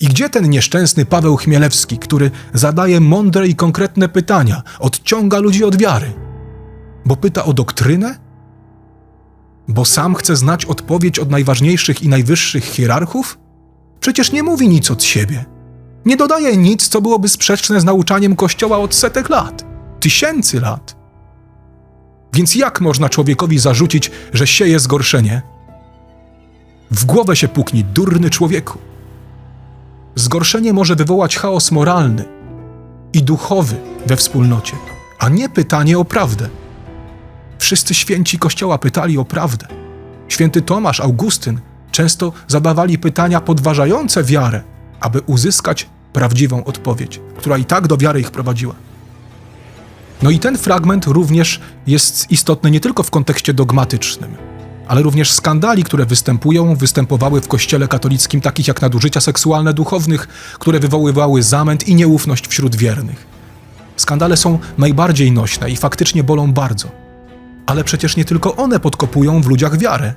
I gdzie ten nieszczęsny Paweł Chmielewski, który zadaje mądre i konkretne pytania, odciąga ludzi od wiary? Bo pyta o doktrynę? Bo sam chce znać odpowiedź od najważniejszych i najwyższych hierarchów? Przecież nie mówi nic od siebie. Nie dodaje nic, co byłoby sprzeczne z nauczaniem Kościoła od setek lat, tysięcy lat. Więc jak można człowiekowi zarzucić, że sieje zgorszenie? W głowę się puknij, durny człowieku. Zgorszenie może wywołać chaos moralny i duchowy we wspólnocie, a nie pytanie o prawdę. Wszyscy święci Kościoła pytali o prawdę. Święty Tomasz, Augustyn często zadawali pytania podważające wiarę, aby uzyskać prawdziwą odpowiedź, która i tak do wiary ich prowadziła. No i ten fragment również jest istotny nie tylko w kontekście dogmatycznym, ale również skandali, które występują, występowały w Kościele katolickim, takich jak nadużycia seksualne duchownych, które wywoływały zamęt i nieufność wśród wiernych. Skandale są najbardziej nośne i faktycznie bolą bardzo. Ale przecież nie tylko one podkopują w ludziach wiarę.